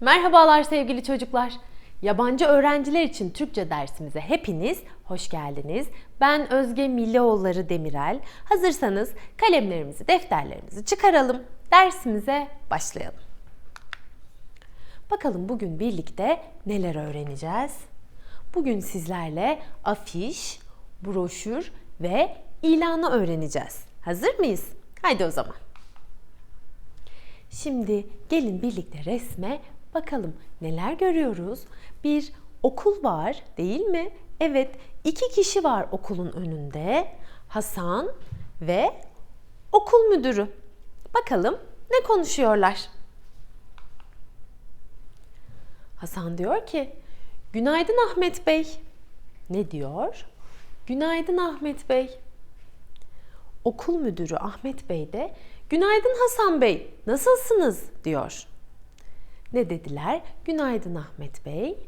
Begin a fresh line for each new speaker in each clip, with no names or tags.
Merhabalar sevgili çocuklar. Yabancı öğrenciler için Türkçe dersimize hepiniz hoş geldiniz. Ben Özge Millioğulları Demirel. Hazırsanız kalemlerimizi, defterlerimizi çıkaralım. Dersimize başlayalım. Bakalım bugün birlikte neler öğreneceğiz? Bugün sizlerle afiş, broşür ve ilanı öğreneceğiz. Hazır mıyız? Haydi o zaman. Şimdi gelin birlikte resme bakalım neler görüyoruz. Bir okul var değil mi? Evet iki kişi var okulun önünde. Hasan ve okul müdürü. Bakalım ne konuşuyorlar? Hasan diyor ki, "Günaydın Ahmet Bey." Ne diyor? "Günaydın Ahmet Bey." Okul müdürü Ahmet Bey de, "Günaydın Hasan Bey, nasılsınız?" diyor. Ne dediler? "Günaydın Ahmet Bey."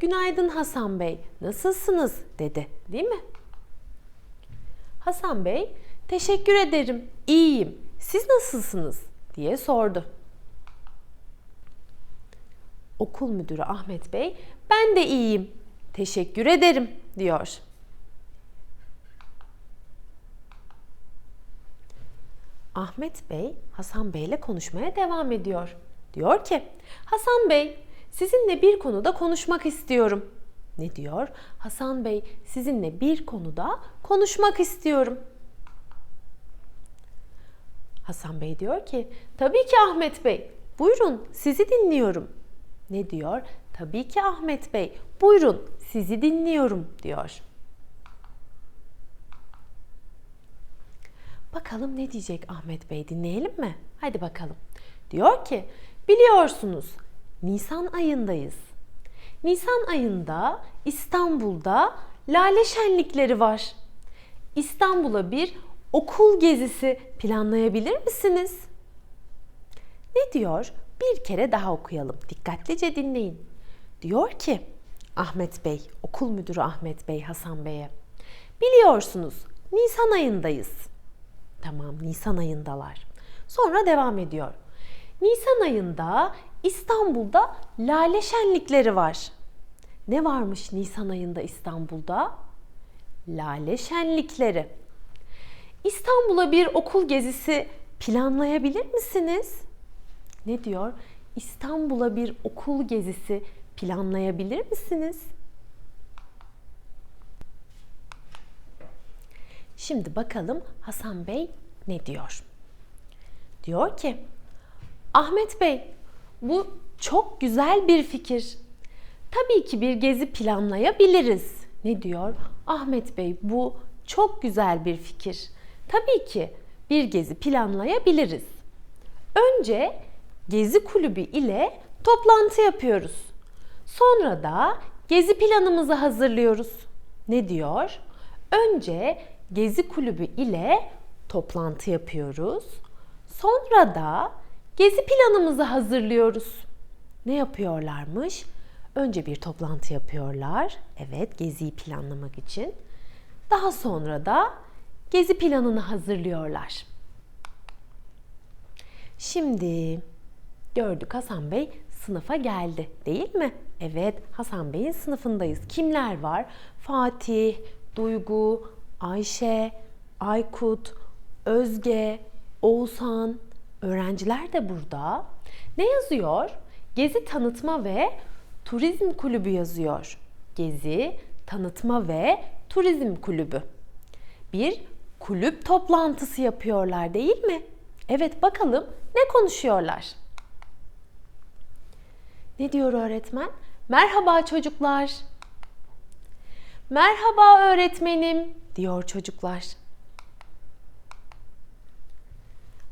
"Günaydın Hasan Bey, nasılsınız?" dedi, değil mi? Hasan Bey, "Teşekkür ederim, iyiyim. Siz nasılsınız?" diye sordu. Okul müdürü Ahmet Bey, "Ben de iyiyim. Teşekkür ederim." diyor. Ahmet Bey Hasan Bey ile konuşmaya devam ediyor. Diyor ki, "Hasan Bey, sizinle bir konuda konuşmak istiyorum." Ne diyor? Hasan Bey, sizinle bir konuda konuşmak istiyorum. Hasan Bey diyor ki, "Tabii ki Ahmet Bey. Buyurun, sizi dinliyorum." Ne diyor? "Tabii ki Ahmet Bey. Buyurun, sizi dinliyorum." diyor. Bakalım ne diyecek Ahmet Bey dinleyelim mi? Hadi bakalım. Diyor ki, biliyorsunuz Nisan ayındayız. Nisan ayında İstanbul'da lale şenlikleri var. İstanbul'a bir okul gezisi planlayabilir misiniz? Ne diyor? Bir kere daha okuyalım. Dikkatlice dinleyin. Diyor ki Ahmet Bey, okul müdürü Ahmet Bey Hasan Bey'e. Biliyorsunuz Nisan ayındayız. Tamam, Nisan ayındalar. Sonra devam ediyor. Nisan ayında İstanbul'da lale şenlikleri var. Ne varmış Nisan ayında İstanbul'da? Lale şenlikleri. İstanbul'a bir okul gezisi planlayabilir misiniz? Ne diyor? İstanbul'a bir okul gezisi planlayabilir misiniz? Şimdi bakalım Hasan Bey ne diyor? Diyor ki, Ahmet Bey, bu çok güzel bir fikir. Tabii ki bir gezi planlayabiliriz. Ne diyor? Ahmet Bey, bu çok güzel bir fikir. Tabii ki bir gezi planlayabiliriz. Önce gezi kulübü ile toplantı yapıyoruz. Sonra da gezi planımızı hazırlıyoruz. Ne diyor? Önce gezi kulübü ile toplantı yapıyoruz. Sonra da gezi planımızı hazırlıyoruz. Ne yapıyorlarmış? Önce bir toplantı yapıyorlar. Evet, geziyi planlamak için. Daha sonra da gezi planını hazırlıyorlar. Şimdi gördük Hasan Bey sınıfa geldi değil mi? Evet Hasan Bey'in sınıfındayız. Kimler var? Fatih, Duygu, Ayşe, Aykut, Özge, Oğuzhan, öğrenciler de burada. Ne yazıyor? Gezi Tanıtma ve Turizm Kulübü yazıyor. Gezi, Tanıtma ve Turizm Kulübü. Bir kulüp toplantısı yapıyorlar değil mi? Evet bakalım ne konuşuyorlar? Ne diyor öğretmen? Merhaba çocuklar. Merhaba öğretmenim diyor çocuklar.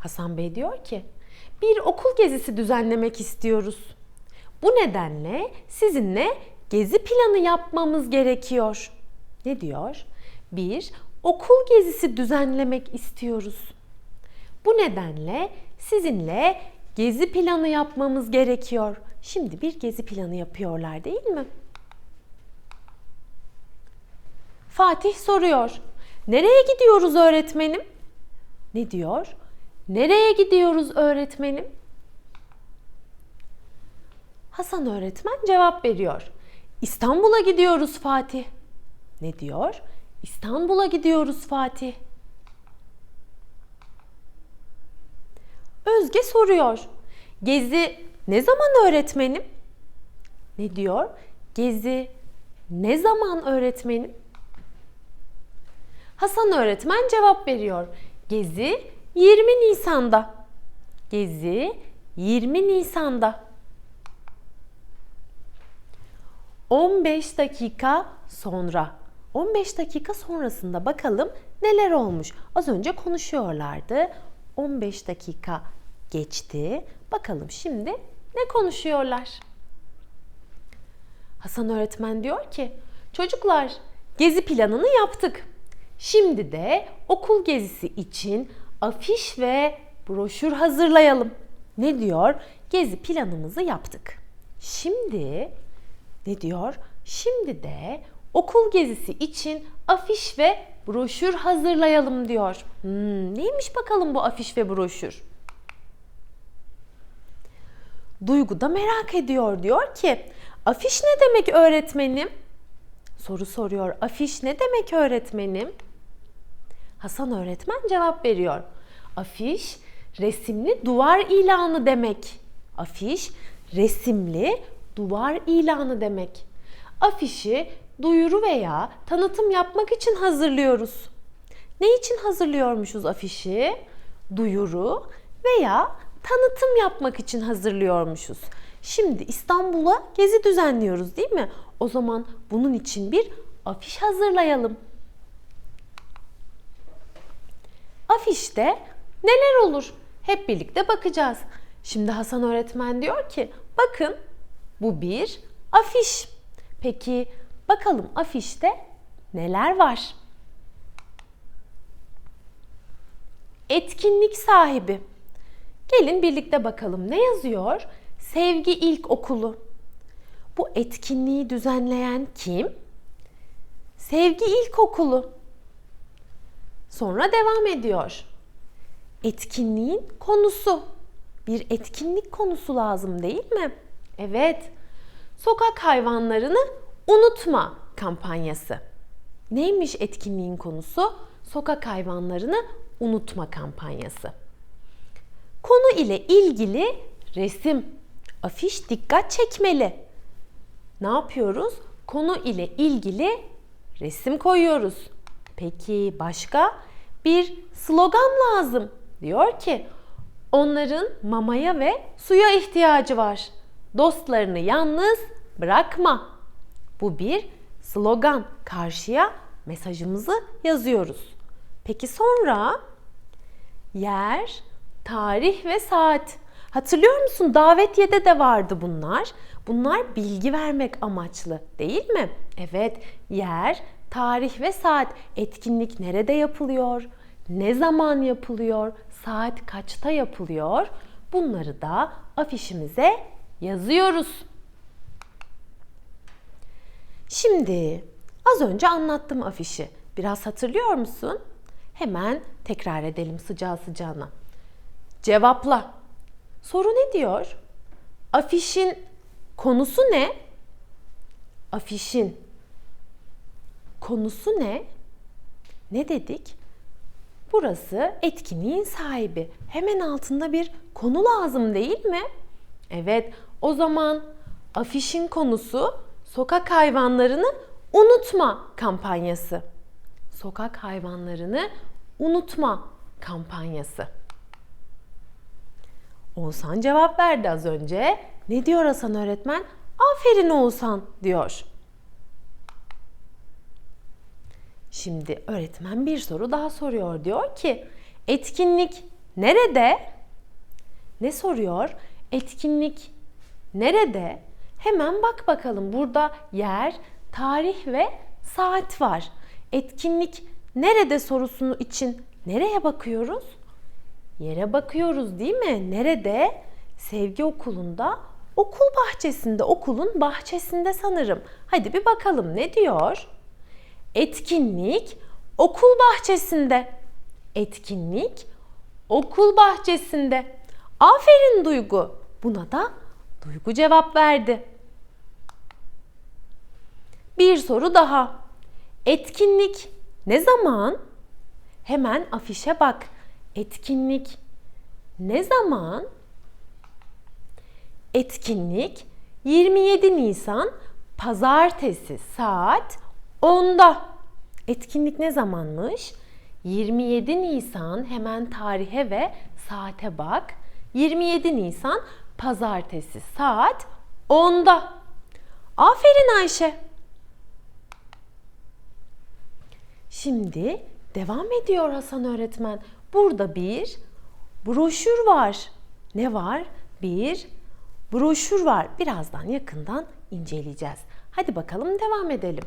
Hasan Bey diyor ki, bir okul gezisi düzenlemek istiyoruz. Bu nedenle sizinle gezi planı yapmamız gerekiyor. Ne diyor? Bir okul gezisi düzenlemek istiyoruz. Bu nedenle sizinle gezi planı yapmamız gerekiyor. Şimdi bir gezi planı yapıyorlar değil mi? Fatih soruyor. Nereye gidiyoruz öğretmenim? Ne diyor? Nereye gidiyoruz öğretmenim? Hasan öğretmen cevap veriyor. İstanbul'a gidiyoruz Fatih. Ne diyor? İstanbul'a gidiyoruz Fatih. Özge soruyor. Gezi ne zaman öğretmenim? Ne diyor? Gezi ne zaman öğretmenim? Hasan öğretmen cevap veriyor. Gezi 20 Nisan'da. Gezi 20 Nisan'da. 15 dakika sonra. 15 dakika sonrasında bakalım neler olmuş. Az önce konuşuyorlardı. 15 dakika geçti. Bakalım şimdi ne konuşuyorlar? Hasan öğretmen diyor ki, çocuklar gezi planını yaptık. Şimdi de okul gezisi için afiş ve broşür hazırlayalım. Ne diyor? Gezi planımızı yaptık. Şimdi ne diyor? Şimdi de okul gezisi için afiş ve broşür hazırlayalım diyor. Hmm, neymiş bakalım bu afiş ve broşür? Duygu da merak ediyor. Diyor ki, afiş ne demek öğretmenim? Soru soruyor. Afiş ne demek öğretmenim? Hasan öğretmen cevap veriyor. Afiş resimli duvar ilanı demek. Afiş resimli duvar ilanı demek. Afişi duyuru veya tanıtım yapmak için hazırlıyoruz. Ne için hazırlıyormuşuz afişi? Duyuru veya tanıtım yapmak için hazırlıyormuşuz. Şimdi İstanbul'a gezi düzenliyoruz değil mi? O zaman bunun için bir afiş hazırlayalım. Afişte neler olur? Hep birlikte bakacağız. Şimdi Hasan öğretmen diyor ki, bakın bu bir afiş. Peki bakalım afişte neler var? Etkinlik sahibi. Gelin birlikte bakalım ne yazıyor? Sevgi İlkokulu. Bu etkinliği düzenleyen kim? Sevgi İlkokulu. Sonra devam ediyor. Etkinliğin konusu. Bir etkinlik konusu lazım değil mi? Evet. Sokak hayvanlarını unutma kampanyası. Neymiş etkinliğin konusu? Sokak hayvanlarını unutma kampanyası. Konu ile ilgili resim, afiş dikkat çekmeli. Ne yapıyoruz? Konu ile ilgili resim koyuyoruz. Peki başka? Bir slogan lazım. Diyor ki onların mamaya ve suya ihtiyacı var. Dostlarını yalnız bırakma. Bu bir slogan. Karşıya mesajımızı yazıyoruz. Peki sonra yer, tarih ve saat. Hatırlıyor musun? Davetiyede de vardı bunlar. Bunlar bilgi vermek amaçlı değil mi? Evet, yer, tarih ve saat. Etkinlik nerede yapılıyor? Ne zaman yapılıyor? Saat kaçta yapılıyor? Bunları da afişimize yazıyoruz. Şimdi az önce anlattım afişi. Biraz hatırlıyor musun? Hemen tekrar edelim sıcağı sıcağına. Cevapla. Soru ne diyor? Afişin konusu ne? Afişin konusu ne? Ne dedik? Burası etkinliğin sahibi. Hemen altında bir konu lazım değil mi? Evet, o zaman afişin konusu sokak hayvanlarını unutma kampanyası. Sokak hayvanlarını unutma kampanyası. Oğuzhan cevap verdi az önce. Ne diyor Hasan öğretmen? Aferin Oğuzhan diyor. Şimdi öğretmen bir soru daha soruyor. Diyor ki etkinlik nerede? Ne soruyor? Etkinlik nerede? Hemen bak bakalım. Burada yer, tarih ve saat var. Etkinlik nerede sorusunu için nereye bakıyoruz? Yere bakıyoruz değil mi? Nerede? Sevgi okulunda, okul bahçesinde, okulun bahçesinde sanırım. Hadi bir bakalım ne diyor? Etkinlik okul bahçesinde. Etkinlik okul bahçesinde. Aferin Duygu. Buna da Duygu cevap verdi. Bir soru daha. Etkinlik ne zaman? Hemen afişe bak. Etkinlik ne zaman? Etkinlik 27 Nisan Pazartesi saat 10'da. Etkinlik ne zamanmış? 27 Nisan hemen tarihe ve saate bak. 27 Nisan Pazartesi saat 10'da. Aferin Ayşe. Şimdi devam ediyor Hasan öğretmen. Burada bir broşür var. Ne var? Bir broşür var. Birazdan yakından inceleyeceğiz. Hadi bakalım devam edelim.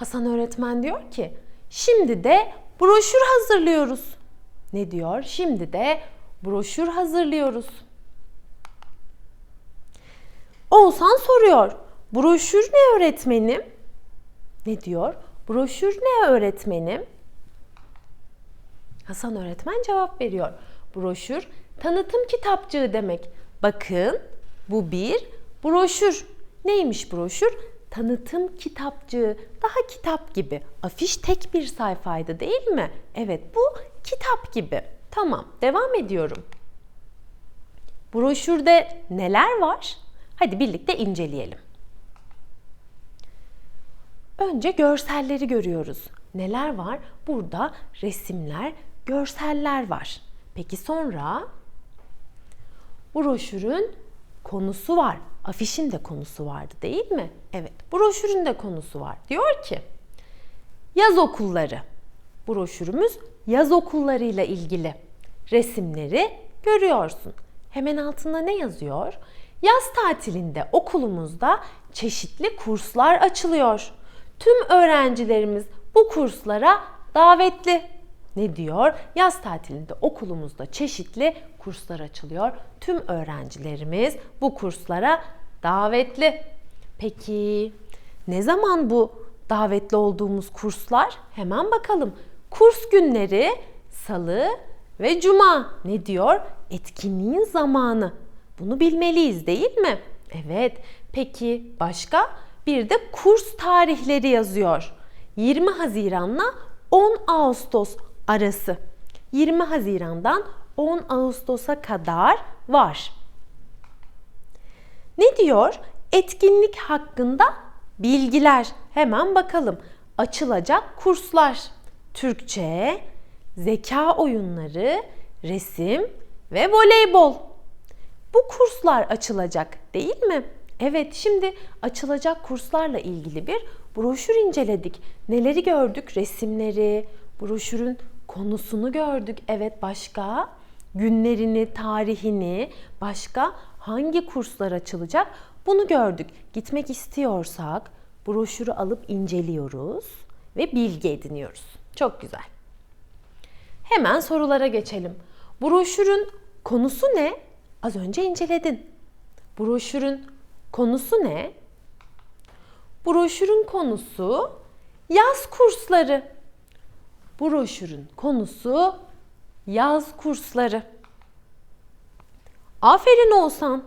Hasan öğretmen diyor ki, şimdi de broşür hazırlıyoruz. Ne diyor? Şimdi de broşür hazırlıyoruz. Oğuzhan soruyor. Broşür ne öğretmenim? Ne diyor? Broşür ne öğretmenim? Hasan öğretmen cevap veriyor. Broşür tanıtım kitapçığı demek. Bakın bu bir broşür. Neymiş broşür? Tanıtım kitapçığı. Daha kitap gibi. Afiş tek bir sayfaydı değil mi? Evet bu kitap gibi. Tamam devam ediyorum. Broşürde neler var? Hadi birlikte inceleyelim. Önce görselleri görüyoruz. Neler var? Burada resimler, görseller var. Peki sonra broşürün konusu var. Afişin de konusu vardı değil mi? Evet, broşürün de konusu var. Diyor ki yaz okulları. Broşürümüz yaz okullarıyla ilgili. Resimleri görüyorsun. Hemen altında ne yazıyor? Yaz tatilinde okulumuzda çeşitli kurslar açılıyor. Tüm öğrencilerimiz bu kurslara davetli. Ne diyor? Yaz tatilinde okulumuzda çeşitli kurslar açılıyor. Tüm öğrencilerimiz bu kurslara davetli. Peki ne zaman bu davetli olduğumuz kurslar? Hemen bakalım. Kurs günleri salı ve cuma. Ne diyor? Etkinliğin zamanı. Bunu bilmeliyiz değil mi? Evet. Peki başka? Bir de kurs tarihleri yazıyor. 20 Haziran'la 10 Ağustos arası. 20 Haziran'dan 10 Ağustos'a kadar var. Ne diyor? Etkinlik hakkında bilgiler. Hemen bakalım. Açılacak kurslar. Türkçe, zeka oyunları, resim ve voleybol. Bu kurslar açılacak değil mi? Evet, şimdi açılacak kurslarla ilgili bir broşür inceledik. Neleri gördük? Resimleri, broşürün konusunu gördük. Evet, başka günlerini, tarihini, başka hangi kurslar açılacak? Bunu gördük. Gitmek istiyorsak broşürü alıp inceliyoruz ve bilgi ediniyoruz. Çok güzel. Hemen sorulara geçelim. Broşürün konusu ne? Az önce inceledin. Broşürün konusu ne? Broşürün konusu yaz kursları. Broşürün konusu yaz kursları. Aferin olsan.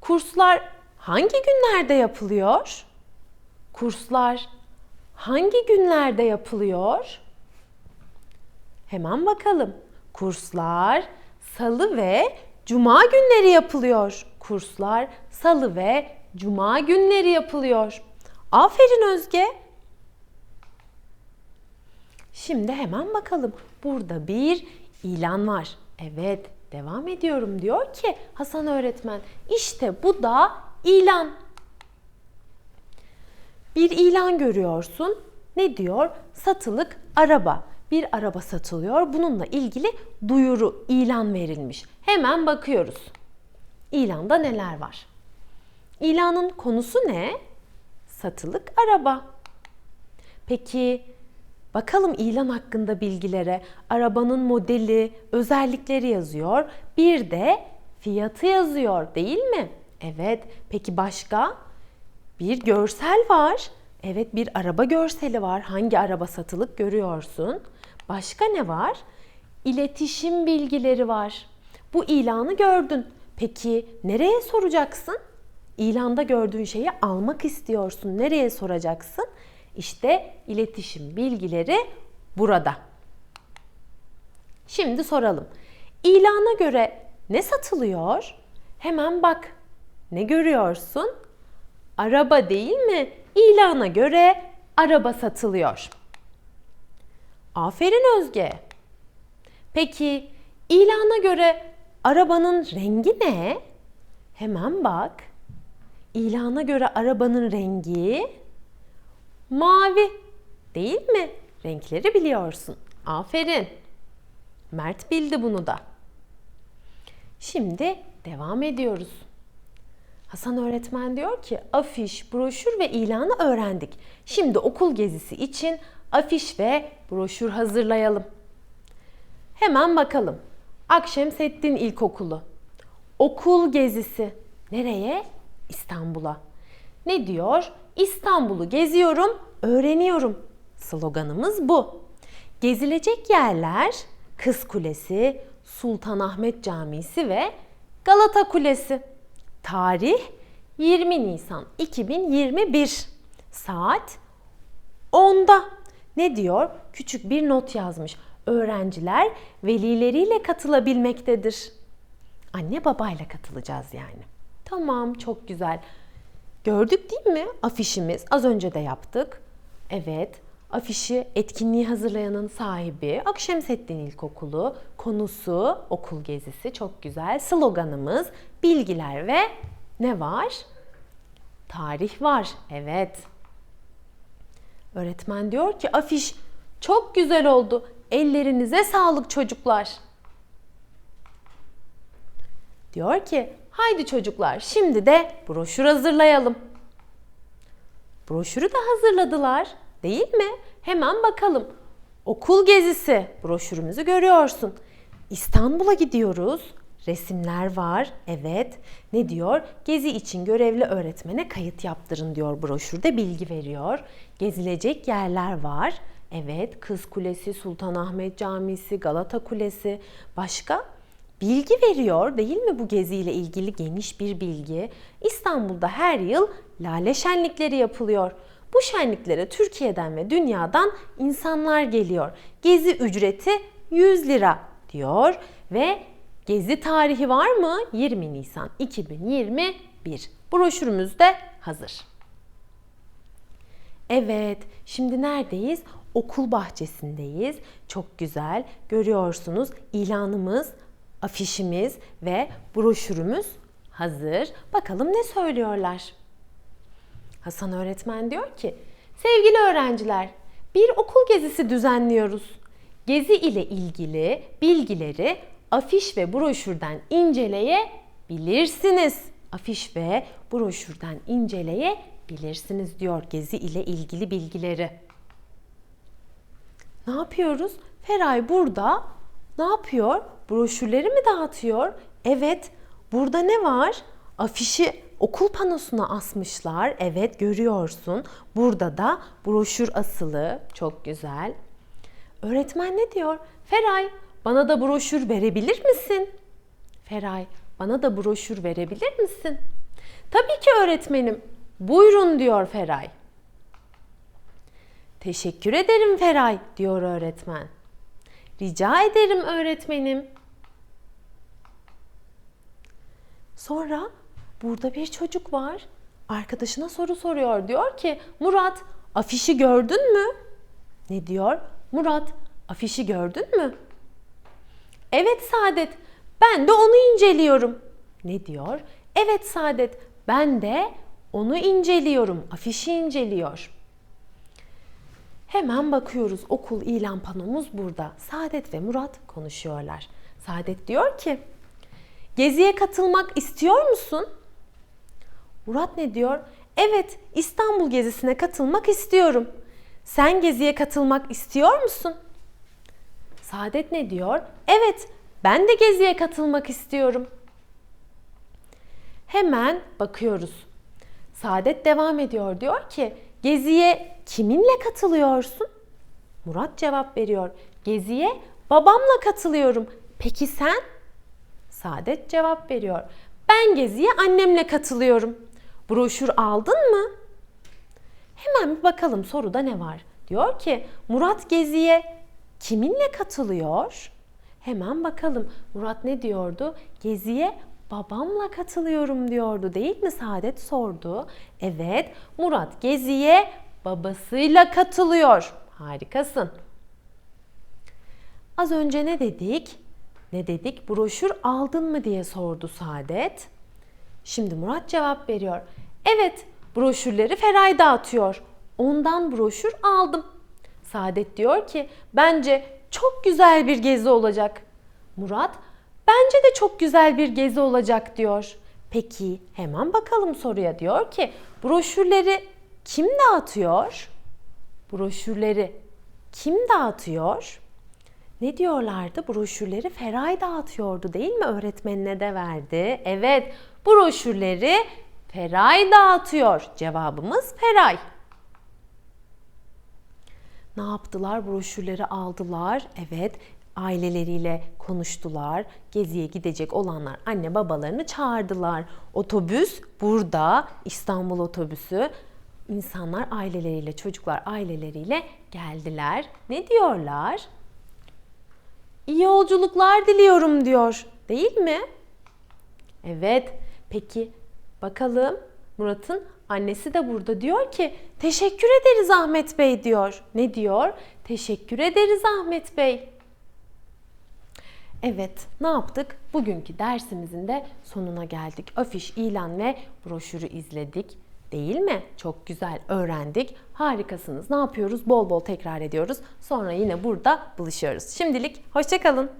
Kurslar hangi günlerde yapılıyor? Kurslar hangi günlerde yapılıyor? Hemen bakalım. Kurslar salı ve cuma günleri yapılıyor. Kurslar salı ve cuma günleri yapılıyor. Aferin Özge. Şimdi hemen bakalım. Burada bir ilan var. Evet, devam ediyorum diyor ki Hasan öğretmen. İşte bu da ilan. Bir ilan görüyorsun. Ne diyor? Satılık araba. Bir araba satılıyor. Bununla ilgili duyuru, ilan verilmiş. Hemen bakıyoruz. İlanda neler var? İlanın konusu ne? Satılık araba. Peki bakalım ilan hakkında bilgilere. Arabanın modeli, özellikleri yazıyor. Bir de fiyatı yazıyor, değil mi? Evet. Peki başka? Bir görsel var. Evet, bir araba görseli var. Hangi araba satılık görüyorsun? Başka ne var? İletişim bilgileri var. bu ilanı gördün. Peki nereye soracaksın? İlanda gördüğün şeyi almak istiyorsun. Nereye soracaksın? İşte iletişim bilgileri burada. Şimdi soralım. İlana göre ne satılıyor? Hemen bak. Ne görüyorsun? Araba değil mi? İlana göre araba satılıyor. Aferin Özge. Peki ilana göre arabanın rengi ne? Hemen bak. İlana göre arabanın rengi mavi. Değil mi? Renkleri biliyorsun. Aferin. Mert bildi bunu da. Şimdi devam ediyoruz. Hasan öğretmen diyor ki afiş, broşür ve ilanı öğrendik. Şimdi okul gezisi için afiş ve broşür hazırlayalım. Hemen bakalım. Akşemseddin İlkokulu. Okul gezisi. Nereye? İstanbul'a. Ne diyor? İstanbul'u geziyorum, öğreniyorum. Sloganımız bu. Gezilecek yerler Kız Kulesi, Sultanahmet Camisi ve Galata Kulesi. Tarih 20 Nisan 2021. Saat 10'da. Ne diyor? Küçük bir not yazmış. Öğrenciler velileriyle katılabilmektedir. Anne babayla katılacağız yani. Tamam, çok güzel. Gördük değil mi afişimiz? Az önce de yaptık. Evet, afişi etkinliği hazırlayanın sahibi Akşemseddin İlkokulu. Konusu okul gezisi çok güzel. Sloganımız bilgiler ve ne var? Tarih var. Evet. Öğretmen diyor ki afiş çok güzel oldu. Ellerinize sağlık çocuklar. Diyor ki haydi çocuklar şimdi de broşür hazırlayalım. Broşürü de hazırladılar değil mi? Hemen bakalım. Okul gezisi broşürümüzü görüyorsun. İstanbul'a gidiyoruz. Resimler var. Evet. Ne diyor? Gezi için görevli öğretmene kayıt yaptırın diyor broşürde bilgi veriyor. Gezilecek yerler var. Evet, Kız Kulesi, Sultanahmet Camisi, Galata Kulesi. Başka? Bilgi veriyor değil mi bu geziyle ilgili geniş bir bilgi? İstanbul'da her yıl lale şenlikleri yapılıyor. Bu şenliklere Türkiye'den ve dünyadan insanlar geliyor. Gezi ücreti 100 lira diyor ve gezi tarihi var mı? 20 Nisan 2021. Broşürümüz de hazır. Evet, şimdi neredeyiz? Okul bahçesindeyiz. Çok güzel. Görüyorsunuz ilanımız, afişimiz ve broşürümüz hazır. Bakalım ne söylüyorlar? Hasan öğretmen diyor ki, sevgili öğrenciler, bir okul gezisi düzenliyoruz. Gezi ile ilgili bilgileri afiş ve broşürden inceleyebilirsiniz. Afiş ve broşürden inceleyebilirsiniz diyor gezi ile ilgili bilgileri. Ne yapıyoruz? Feray burada ne yapıyor? Broşürleri mi dağıtıyor? Evet. Burada ne var? Afişi okul panosuna asmışlar. Evet görüyorsun. Burada da broşür asılı. Çok güzel. Öğretmen ne diyor? Feray bana da broşür verebilir misin? Feray bana da broşür verebilir misin? Tabii ki öğretmenim. Buyurun diyor Feray. Teşekkür ederim Feray diyor öğretmen. Rica ederim öğretmenim. Sonra burada bir çocuk var. Arkadaşına soru soruyor. Diyor ki Murat afişi gördün mü? Ne diyor? Murat afişi gördün mü? Evet Saadet ben de onu inceliyorum. Ne diyor? Evet Saadet ben de onu inceliyorum. Afişi inceliyor. Hemen bakıyoruz okul ilan panomuz burada. Saadet ve Murat konuşuyorlar. Saadet diyor ki Geziye katılmak istiyor musun? Murat ne diyor? Evet, İstanbul gezisine katılmak istiyorum. Sen geziye katılmak istiyor musun? Saadet ne diyor? Evet, ben de geziye katılmak istiyorum. Hemen bakıyoruz. Saadet devam ediyor. Diyor ki, geziye kiminle katılıyorsun? Murat cevap veriyor. Geziye babamla katılıyorum. Peki sen? Saadet cevap veriyor. Ben geziye annemle katılıyorum. Broşür aldın mı? Hemen bir bakalım soruda ne var? Diyor ki Murat geziye kiminle katılıyor? Hemen bakalım. Murat ne diyordu? Geziye babamla katılıyorum diyordu değil mi? Saadet sordu. Evet, Murat geziye babasıyla katılıyor. Harikasın. Az önce ne dedik? Ne dedik? Broşür aldın mı diye sordu Saadet. Şimdi Murat cevap veriyor. Evet, broşürleri Feray dağıtıyor. Ondan broşür aldım. Saadet diyor ki, bence çok güzel bir gezi olacak. Murat, bence de çok güzel bir gezi olacak diyor. Peki, hemen bakalım soruya diyor ki, broşürleri kim dağıtıyor? Broşürleri kim dağıtıyor? Ne diyorlardı? Broşürleri Feray dağıtıyordu değil mi? Öğretmenine de verdi. Evet, broşürleri Feray dağıtıyor. Cevabımız Feray. Ne yaptılar? Broşürleri aldılar. Evet, aileleriyle konuştular. Geziye gidecek olanlar anne babalarını çağırdılar. Otobüs burada, İstanbul otobüsü. İnsanlar aileleriyle, çocuklar aileleriyle geldiler. Ne diyorlar? İyi yolculuklar diliyorum diyor. Değil mi? Evet. Peki bakalım Murat'ın annesi de burada diyor ki teşekkür ederiz Ahmet Bey diyor. Ne diyor? Teşekkür ederiz Ahmet Bey. Evet, ne yaptık? Bugünkü dersimizin de sonuna geldik. Afiş, ilan ve broşürü izledik. Değil mi? Çok güzel öğrendik. Harikasınız. Ne yapıyoruz? Bol bol tekrar ediyoruz. Sonra yine burada buluşuyoruz. Şimdilik hoşçakalın.